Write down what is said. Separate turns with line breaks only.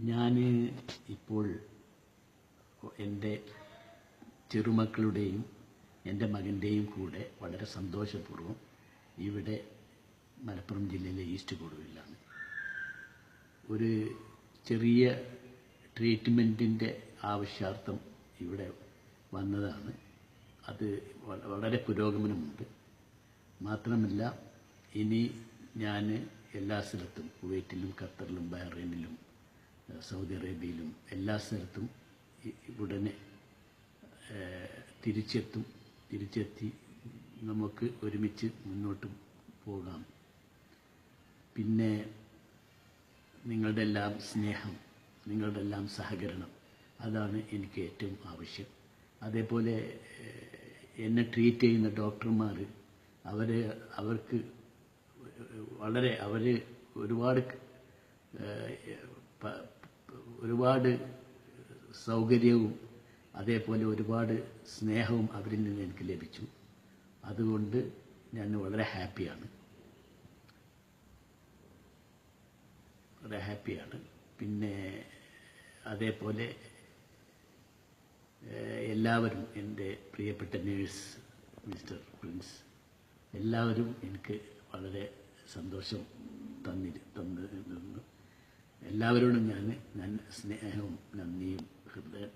ഞാൻ ഇപ്പോൾ എന്റെ ചെറുമക്കളുടെയും എന്റെ മകന്റെയും കൂടെ വളരെ സന്തോഷപൂർവം ഇവിടെ മലപ്പുറം ജില്ലയിലെ ഈസ്റ്റ് കൊടുവിലാണ്. ഒരു ചെറിയ ട്രീറ്റ്മെന്റിന്റെ ആവശ്യാർത്ഥം ഇവിടെ വന്നതാണ്. അത് വളരെ പുരോഗമനമുണ്ട്. മാത്രമല്ല ഇനി ഞാൻ എല്ലാ സ്ഥലത്തും കുവൈറ്റിലും ഖത്തറിലും ബഹ്റൈനിലും സൗദി അറേബ്യയിലും എല്ലാ സ്ഥലത്തും ഉടനെ തിരിച്ചെത്തും. തിരിച്ചെത്തി നമുക്ക് ഒരുമിച്ച് മുന്നോട്ട് പോകാം. പിന്നെ നിങ്ങളുടെ എല്ലാം സ്നേഹം നിങ്ങളുടെ എല്ലാം സഹകരണം അതാണ് എനിക്ക് ഏറ്റവും ആവശ്യം. അതേപോലെ എന്നെ ട്രീറ്റ് ചെയ്യുന്ന ഡോക്ടർമാർ അവർ അവർക്ക് വളരെ അവർ ഒരുപാട് ഒരുപാട് സൗകര്യവും അതേപോലെ ഒരുപാട് സ്നേഹവും അവരിൽ നിന്ന് എനിക്ക് ലഭിച്ചു. അതുകൊണ്ട് ഞാൻ വളരെ ഹാപ്പിയാണ്. വളരെ ഹാപ്പിയാണ്. പിന്നെ അതേപോലെ എല്ലാവരും എന്റെ പ്രിയപ്പെട്ട നേഴ്സ് മിസ്റ്റർ പ്രിൻസ് എല്ലാവരും എനിക്ക് വളരെ സന്തോഷം തന്നി തന്നു. എല്ലാവരോടും ഞാൻ ഞാൻ സ്നേഹവും നന്ദിയും ഹൃദയം